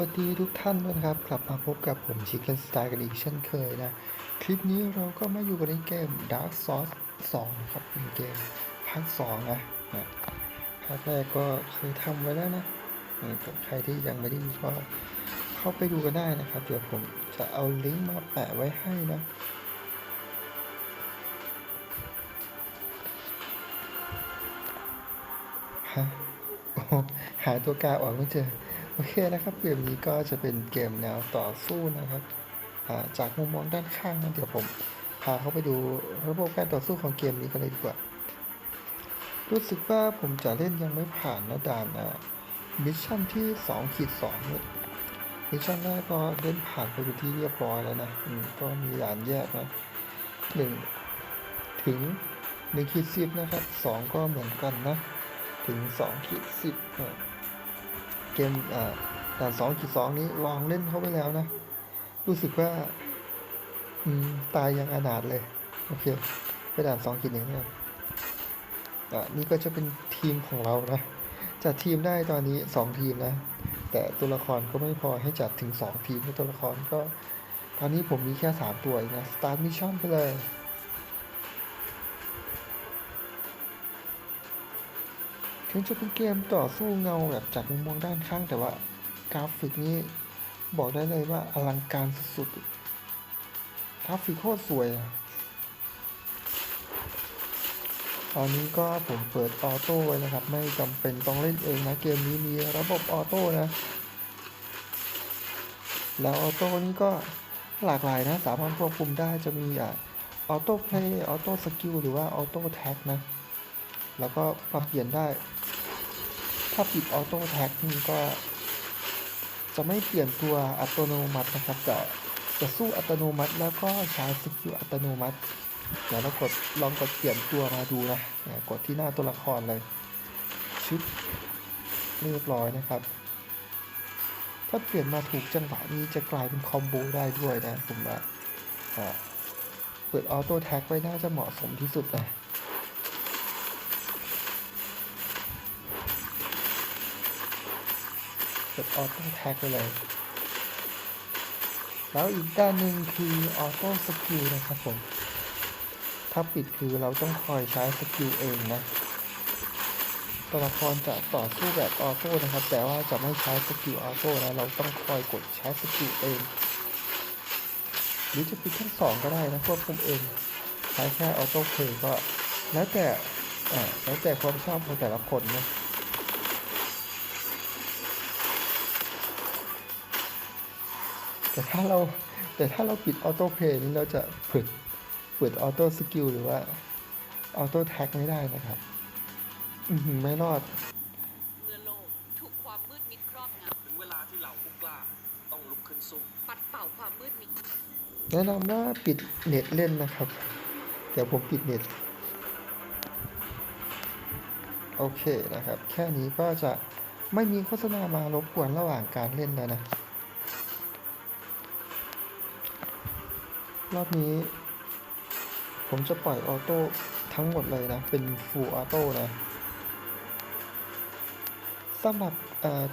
วัสดีทุกท่านด้วยนะครับ กลับมาพบกับผมชิคเก้นสไตล์กันอีกเช่นเคยนะ คลิปนี้เราก็มาอยู่กันในเกม Dark Souls 2 ครับเป็นเกมภาค2นะนะภาคแรกก็เคยทำไว้แล้วนะใครที่ยังไม่ได้ดูก็เข้าไปดูกันได้นะครับ เดี๋ยวผมจะเอาลิงก์มาแปะไว้ให้นะฮะหาตัวกาออกไม่เจอ เคนะครับเกมนี้ก็จะเป็นเกมแนวต่อสู้นะครับจากมุมมองด้านข้างนะเดี๋ยวผมพาเข้าไปดูระบบการต่อสู้ของเกมนี้กันเลยดีกว่า รู้สึกว่าผมจะเล่นยังไม่ผ่านนะด่านะมิชชั่นที่2ขีด2เนี่ยมิชชั่นแรกก็เล่นผ่านไปเป็นที่เรียบร้อยแล้วนะอืมก็มีด่านแยกนะหนึ่งถึง1ขีด10นะครับสองก็เหมือนกันนะถึง2ขีด10 เกมด่านสองขีดสองนี้ลองเล่นเข้าไปแล้วนะ รู้สึกว่าตายยังอนาถเลย โอเค ไปด่านสองขีดหนึ่งนะครับอ่านี่ก็จะเป็นทีมของเรานะ จัดทีมได้ตอนนี้สองทีมนะ แต่ตัวละครก็ไม่พอให้จัดถึงสองทีมตัวละครก็ ตอนนี้ผมมีแค่สามตัวเองนะ สตาร์ทมิชชั่นไปเลย ถึงจะเป็นเกมต่อสู้เงาแบบจากมุมมองด้านข้างแต่ว่ากราฟิกนี้บอกได้เลยว่าอลังการสุดๆกราฟิกโคตรสวยอะตอนนี้ก็ผมเปิดออโต้ไว้นะครับ ไม่จำเป็นต้องเล่นเองนะ เกมนี้มีระบบออโต้นะ แล้วออโต้นี้ก็หลากหลายนะ สามารถควบคุมได้จะมีอะออโต้เพลย์ออโต้สกิลหรือว่าออโต้แท็กนะ แล้วก็ปรับเปลี่ยนได้ ถ้าปิดออโต้แท็กนี่ก็ จะไม่เปลี่ยนตัวอัตโนมัตินะครับจะจะสู้อัตโนมัติแล้วก็ใช้สกิลอัตโนมัติ เดี๋ยวเรากดลองกดเปลี่ยนตัวมาดูนะกดที่หน้าตัวละครเลย ชึบเรียบร้อยนะครับ ถ้าเปลี่ยนมาถูกจังหวะนี้จะกลายเป็นคอมโบได้ด้วยนะผมว่าเปิดออโต้แท็กไว้น่าจะเหมาะสมที่สุดเล ดออโต้แท็กไปเลย แล้วอีกด้านหนึ่งคือออโต้สกิลนะครับผม ถ้าปิดคือเราต้องคอยใช้สกิลเองนะตัวละครจะต่อสู้แบบออโต้นะครับ แต่ว่าจะไม่ใช้สกิลออโต้นะเราต้องคอยกดใช้สกิลเอง หรือจะปิดทั้งสองก็ได้นะควบคุมเอง ใช้แค่ออโต้เพลย์ก็แล้วแต่แล้วแต่ความชอบของแต่ละคนนะ แต่ถ้าเราแต่ถ้าเราปิดออโต้เพลย์นี้เราจะเปิดเปิดออโต้สกิลหรือว่าออโต้แท็กไม่ได้นะครับ อือหือไม่รอด เมื่อโลกถูกความมืดมิดครอบงถึงเวลาที่เหล่าผู้กล้าต้องลุกขึ้นสู้ำปัดเป่าความมืดมิดแนะนำว่าปิดเน็ตเล่นนะครับ เดี๋ยวผมปิดเน็ต โอเคนะครับ แค่นี้ก็จะไม่มีโฆษณามารบกวนระหว่างการเล่นแล้วนะ รอบนี้ ผมจะปล่อยออโต้ทั้งหมดเลยนะ เป็น full auto นะสำหรับ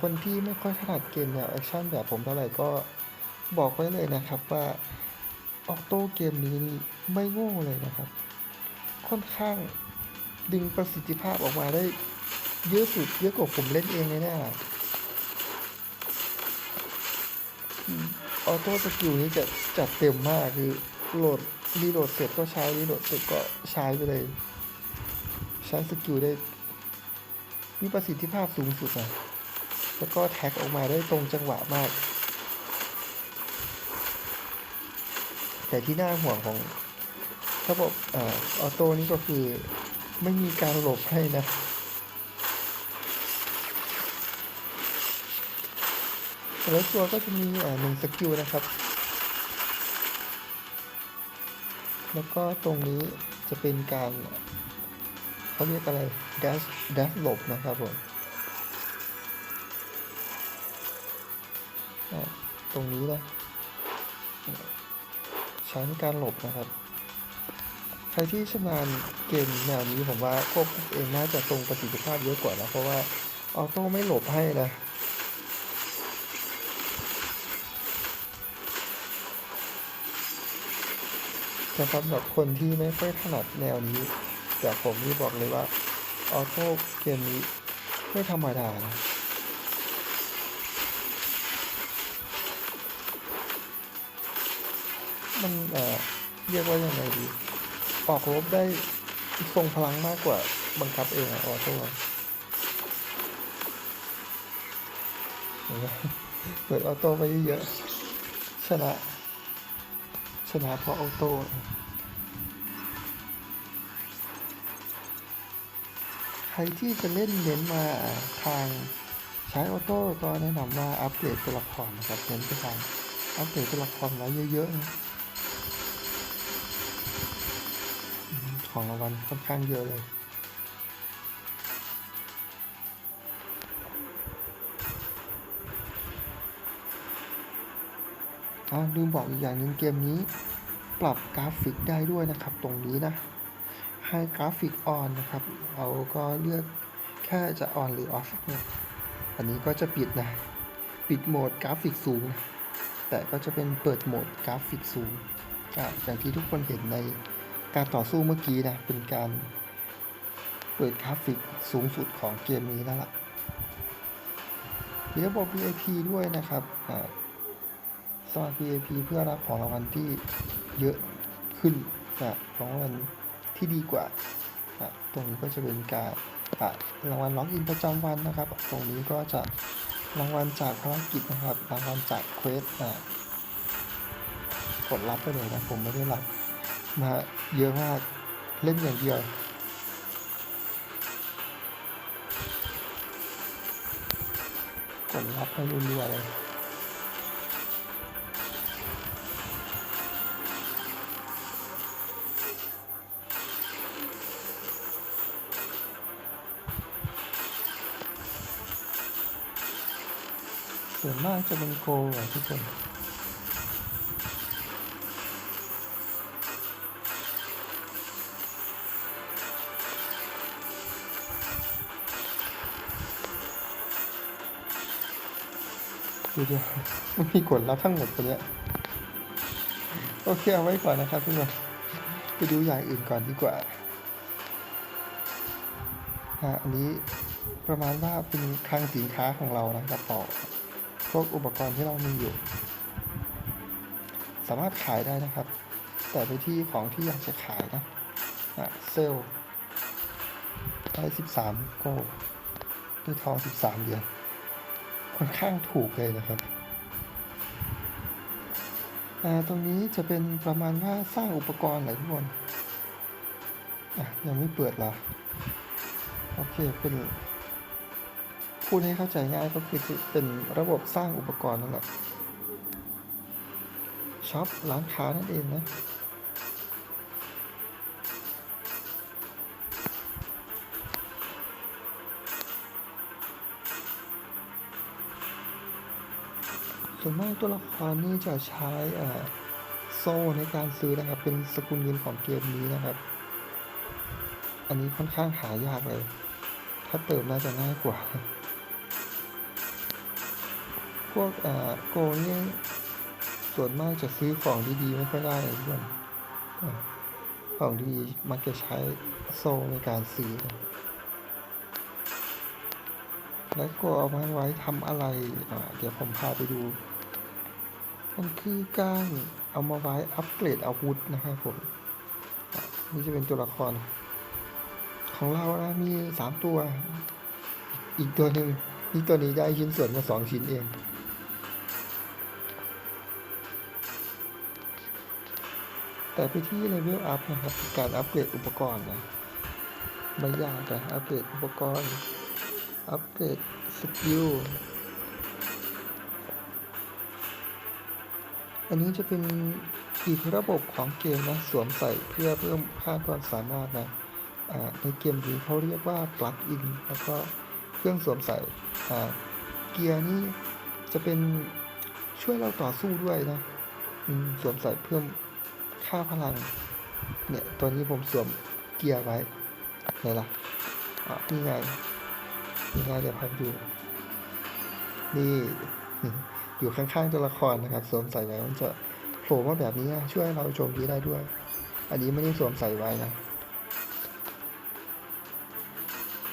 คนที่ไม่ค่อยถนัดเกมแนวแอคชั่นแบบผมเท่าไหร่ก็บอกไว้เลยนะครับว่าออโต้เกมนี้ไม่โง่เลยนะครับ ค่อนข้างดึงประสิทธิภาพออกมาได้เยอะสุดเยอะกว่าผมเล่นเองเลยเนี่ ออโต้สกิลนี้จะจัดเต็มมากคือโหลดรีโหลดเสร็จก็ใช้รีโหลดเสร็จก็ใช้ไปเลย ใช้สกิลได้มีประสิทธิภาพสูงสุดนะแล้วก็แท็กออกมาได้ตรงจังหวะมาก แต่ที่น่าห่วงของระบบออออโต้นี่ก็คือไม่มีการหลบให้นะ แต่ละตัวก็จะมีหนึ่งสกิลนะครับ แล้วก็ตรงนี้จะเป็นการเขาเรียกอะไร dash dash หลบนะครับผมตรงนี้นะใช้ในการหลบนะครับ ใครที่ชำนาญเกมแนวนี้ผมว่าควบคุมเองน่าจะตรงประสิทธิภาพเยอะกว่านะเพราะว่าออโต้ไม่หลบให้นะ สำหรับคนที่ไม่ค่อยถนัดแนวนี้ แต่ผมนี่บอกเลยว่าออโต้เกมนี้ไม่ธรรมดานะมันเอ่อเรียกว่ายังไงดี ออกรบได้ทรงพลังมากกว่าบังคับเองออโต้เปิดออโต้ไปเยอะๆชนะ นะเพราะออโต้ใครที่จะเล่นเน้นมาทางใช้ออโต้ก็แนะนำว่าอัปเกรดตัวละครนะครับเน้นไปทางอัปเกรดตัวละครไว้เยอะๆ ของรางวัลค่อนข้างเยอะเลยอ่าลืมบอกอีกอย่างหนึ่งเกมนี้ ปรับกราฟิกได้ด้วยนะครับ ตรงนี้นะ ให้กราฟิกออนนะครับ เราก็เลือกแค่จะออนหรือออฟเนี่ย อันนี้ก็จะปิดนะ ปิดโหมดกราฟิกสูงนะแต่ก็จะเป็นเปิดโหมดกราฟิกสูงออย่างที่ทุกคนเห็นในการต่อสู้เมื่อกี้นะ เป็นการเปิดกราฟิกสูงสุดของเกมนี้แล้วล่ะมีระบบ VIP ด้วยนะครับอ่าสมัคร VIP เพื่อรับของรางวัลที่ เยอะขึ้นนะของรางวัลที่ดีกว่าอะตรงนี้ก็จะเป็นการอะรางวัลล็อกอินประจำวันนะครับ ตรงนี้ก็จะรางวัลจากภารกิจนะครับ รางวัลจากเควสอะกดรับไปเลยนะผมไม่ได้รับมาเยอะมากเล่นอย่างเดียวกดรับให้รัวๆเลย ส่วนมากจะเป็นโกลอะทุกคนดูดิมันมีกดรับทั้งหมดตัวเนี้ยโอเคเอาไว้ก่อนนะครับทุกคนไปดูอย่างอื่นก่อนดีกว่าอันนี้ประมาณว่าเป็นคลังสินค้าของเรานะกระเป๋า วกอุปกรณ์ที่เรามีอยู่ สามารถขายได้นะครับ แต่ไปที่ของที่อยากจะขายนะอะเซลได้สิบสามโก้ด้วยทองสิบสามเหรียญค่อนข้างถูกเลยนะครับตรงนี้จะเป็นประมาณว่าสร้างอุปกรณ์เหรทุกคนยังไม่เปิดเหรอ โอเคเป็น พูดให้เข้าใจง่ายก็คือเป็นระบบสร้างอุปกรณ์นั่นแหละช็อปร้านค้านั่นเองนะส่วนมากตัวละครนี่จะใช้อ่าโซ่ในการซื้อนะครับ เป็นสกุลเงินของเกมนี้นะครับ อันนี้ค่อนข้างหายากเลย ถ้าเติมน่าจะง่ายกว่า วกอ่าโกนี่ส่วนมากจะซื้อของดีๆไม่ค่อยได้เลยทุกคนของดีมักจะใช้โซ่ในการซื้อ แล้วก็เอามาไว้ทำอะไรเดี๋ยวผมพาไปดู มันคือการเอามาไว้อัปเกรดอาวุธนะครับผม นี่จะเป็นตัวละคร ของเรานะมีสามตัว อีกตัวหนึ่งนี่ตัวนี้ได้ชิ้นส่วนมาสองชิ้นเอง แต่ไปที่เลเวลอัพนะครับการอัปเกรดอุปกรณ์นะไม่ยากนะอัปเกรดอุปกรณ์ อัปเกรดสกิลอันนี้จะเป็นอีกระบบของเกมนะสวมใส่เพื่อเพิ่มค่าความสามารถนะในเกมนี้เขาเรียกว่า plug in แล้วก็เครื่องสวมใส่เกียร์นี่จะเป็นช่วยเราต่อสู้ด้วยนะสวมใส่เพิ่ม ค่าพลัง เนี่ย ตัวนี้ผมสวมเกียร์ไว้ไหนล่ะอะนี่ไงนี่ไงเดี๋ยวพาไปดูนี่อยู่ข้างๆตัวละครนะครับ สวมใส่ไว้มันจะโผล่มาแบบนี้ช่วยให้เราโจมตีได้ด้วย อันนี้ไม่ได้สวมใส่ไว้นะ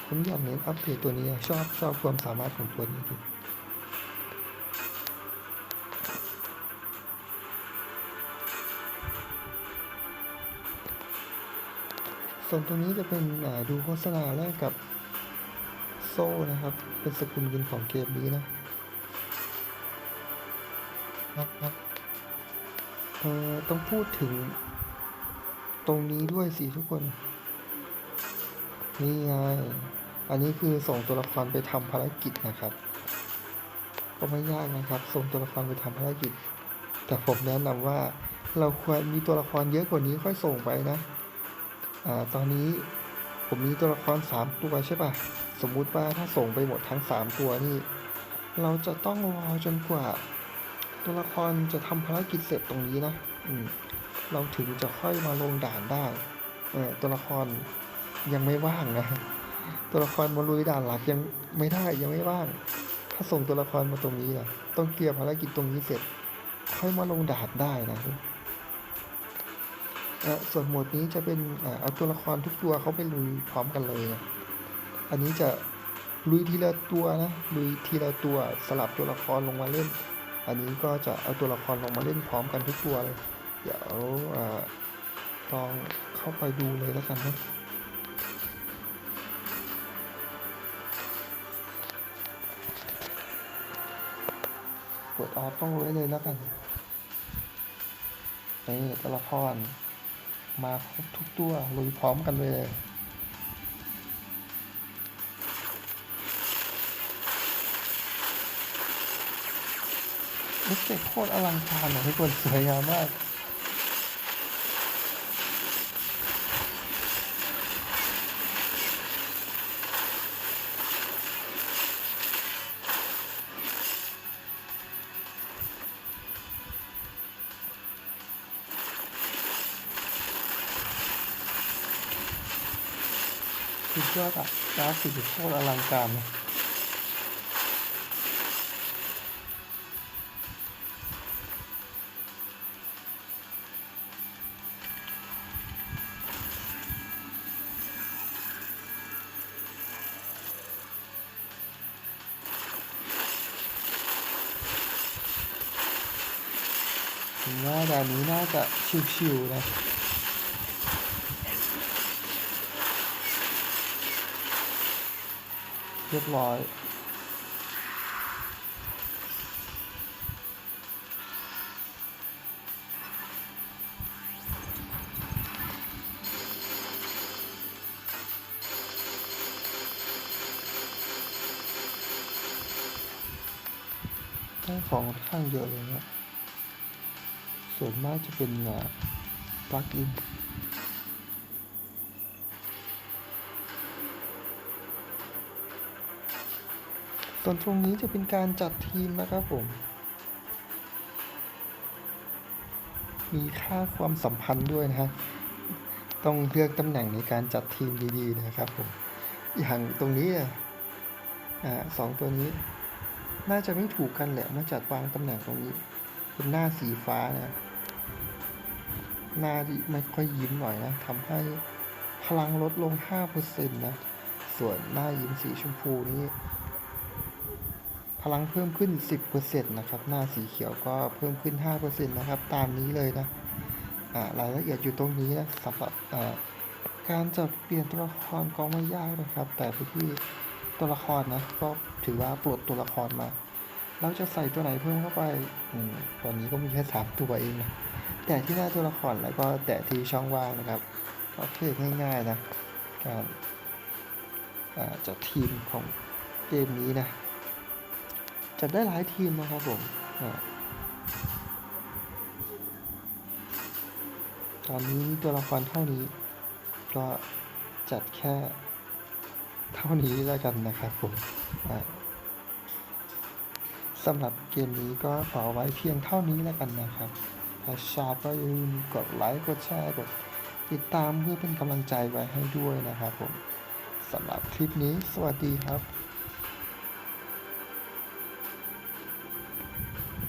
ผมอยากเน้นอัปเดตตัวนี้ชอบชอบความสามารถของตัวนี้ดี ส่วนตัวนี้จะเป็นดูโฆษณาแรกกับโซ่นะครับ เป็นสกุลเงินของเกมนี้นะเอ่อต้องพูดถึงตรงนี้ด้วยสิทุกคน นี่ไง อันนี้คือส่งตัวละครไปทำภารกิจนะครับ ก็ไม่ยากนะครับ ส่งตัวละครไปทำภารกิจ แต่ผมแนะนำว่าเราควรมีตัวละครเยอะกว่านี้ค่อยส่งไปนะ อ่าตอนนี้ผมมีตัวละครสามตัวใช่ปะสมมุติว่าถ้าส่งไปหมดทั้งสามตัวนี่ เราจะต้องรอจนกว่า ตัวละครจะทำภารกิจเสร็จตรงนี้นะ อืม เราถึงจะค่อยมาลงด่านได้เออตัวละครยังไม่ว่างนะ ตัวละครมาลุยด่านหลักยังไม่ได้ยังไม่ว่าง ถ้าส่งตัวละครมาตรงนี้นะต้องเคลียร์ภารกิจตรงนี้เสร็จ ค่อยมาลงด่านได้นะ ส่วนหมวดนี้จะเป็นเอาตัวละครทุกตัวเขาไปลุยพร้อมกันเลยนะอันนี้จะลุยทีละตัวนะลุยทีละตัวสลับตัวละครลงมาเล่น อันนี้ก็จะเอาตัวละครลงมาเล่นพร้อมกันทุกตัวเลย เดี๋ยวลองเข้าไปดูเลยแล้วกันนะกดออโต้ไว้เลยแล้วกันนี่ตัวละคร มาครบทุกตัวลุยพร้อมกันเลยเอฟเฟกโคตรอลังการนะทุกคนสวยงามมาก ยอดอะกราฟิกโคตรอลังการเลยผมว่าด่านนี้น่าจะชิวๆนะ รียบร้อย ได้ของข้างเยอะเลยนี่ยส่วนมากจะเป็นปลั๊กอิน ส่วนตรงนี้จะเป็นการจัดทีมนะครับผม มีค่าความสัมพันธ์ด้วยนะฮะ ต้องเลือกตำแหน่งในการจัดทีมดีๆนะครับผม อย่างตรงนี้อะอ่าสองตัวนี้ น่าจะไม่ถูกกันแหละมาจัดวางตำแหน่งตรงนี้ เป็นหน้าสีฟ้านะหน้าที่ไม่ค่อยยิ้มหน่อยนะทำให้พลังลดลง 5%นะ ส่วนหน้ายิ้มสีชมพูนี้ พลังเพิ่มขึ้น 10%นะครับ หน้าสีเขียวก็เพิ่มขึ้น 5%นะครับ ตามนี้เลยนะรายละเอียดอยู่ตรงนี้นะสำหรับการจะเปลี่ยนตัวละครก็ไม่ยากนะครับ แต่ไปที่ตัวละครนะก็ถือว่าปลดตัวละครมา เราจะใส่ตัวไหนเพิ่มเข้าไปอืมตอนนี้ก็มีแค่สามตัวเองนะแต่ที่หน้าตัวละครแล้วก็แตะที่ช่องว่างนะครับก็คือง่ายๆนะการจัดทีมของเกมนี้นะ จัดได้หลายทีมนะครับผมตอนนี้มีตัวละครเท่านี้ ก็จัดแค่เท่านี้แล้วกันนะครับผมสำหรับเกมนี้ก็ขอไว้เพียงเท่านี้แล้วกันนะครับถ้าชอบก็อย่าลืมกดไลค์กดแชร์กดติดตามเพื่อเป็นกำลังใจไว้ให้ด้วยนะครับผมสำหรับคลิปนี้สวัสดีครับ